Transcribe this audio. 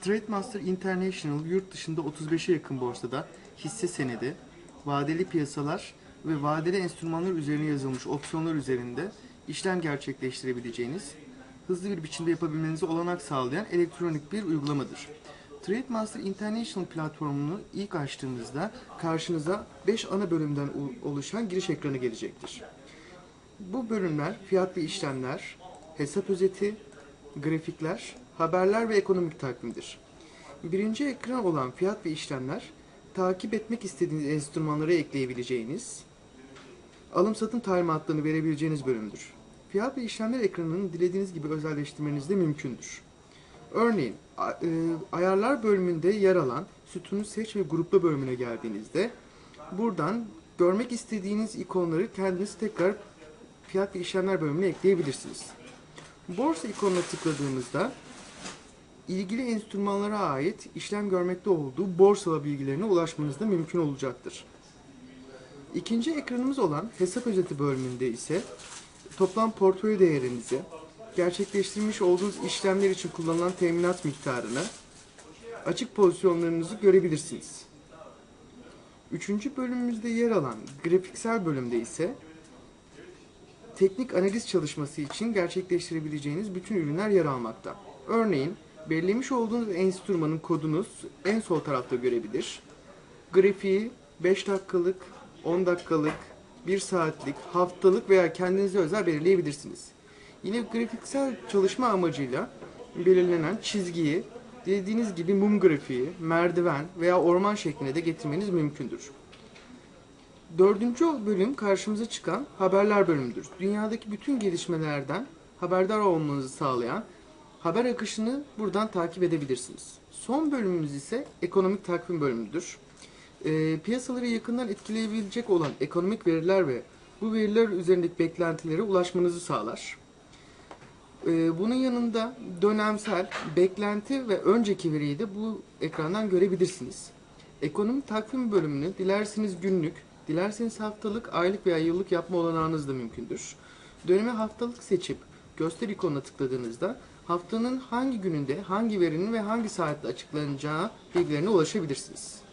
Trademaster International yurt dışında 35'e yakın borsada hisse senedi, vadeli piyasalar ve vadeli enstrümanlar üzerine yazılmış opsiyonlar üzerinde işlem gerçekleştirebileceğiniz, hızlı bir biçimde yapabilmenize olanak sağlayan elektronik bir uygulamadır. Trademaster International platformunu ilk açtığınızda karşınıza 5 ana bölümden oluşan giriş ekranı gelecektir. Bu bölümler fiyat ve işlemler, hesap özeti, grafikler, haberler ve ekonomik takvimdir. Birinci ekran olan fiyat ve işlemler, takip etmek istediğiniz enstrümanlara ekleyebileceğiniz, alım satım talimatlarını verebileceğiniz bölümdür. Fiyat ve işlemler ekranını dilediğiniz gibi özelleştirmeniz de mümkündür. Örneğin, e, ayarlar bölümünde yer alan sütunu seç ve grupla bölümüne geldiğinizde buradan görmek istediğiniz ikonları kendiniz tekrar fiyat ve işlemler bölümüne ekleyebilirsiniz. Borsa ikonuna tıkladığımızda ilgili enstrümanlara ait işlem görmekte olduğu borsala bilgilerine ulaşmanız da mümkün olacaktır. İkinci ekranımız olan hesap özeti bölümünde ise toplam portföy değerinizi, gerçekleştirmiş olduğunuz işlemler için kullanılan teminat miktarını, açık pozisyonlarınızı görebilirsiniz. Üçüncü bölümümüzde yer alan grafiksel bölümde ise teknik analiz çalışması için gerçekleştirebileceğiniz bütün ürünler yer almakta. Örneğin belirlemiş olduğunuz enstrümanın kodunuz en sol tarafta görebilir. Grafiği 5 dakikalık, 10 dakikalık, 1 saatlik, haftalık veya kendinize özel belirleyebilirsiniz. Yine grafiksel çalışma amacıyla belirlenen çizgiyi dilediğiniz gibi mum grafiği, merdiven veya orman şeklinde de getirmeniz mümkündür. Dördüncü bölüm karşımıza çıkan haberler bölümüdür. Dünyadaki bütün gelişmelerden haberdar olmanızı sağlayan haber akışını buradan takip edebilirsiniz. Son bölümümüz ise ekonomik takvim bölümüdür. Ee, piyasaları yakından etkileyebilecek olan ekonomik veriler ve bu veriler üzerindeki beklentilere ulaşmanızı sağlar. Ee, bunun yanında dönemsel, beklenti ve önceki veriyi de bu ekrandan görebilirsiniz. Ekonomik takvim bölümünü dilerseniz günlük, dilerseniz haftalık, aylık veya yıllık yapma olanağınız da mümkündür. Dönemi haftalık seçip göster ikonuna tıkladığınızda haftanın hangi gününde, hangi verinin ve hangi saatte açıklanacağı bilgilerine ulaşabilirsiniz.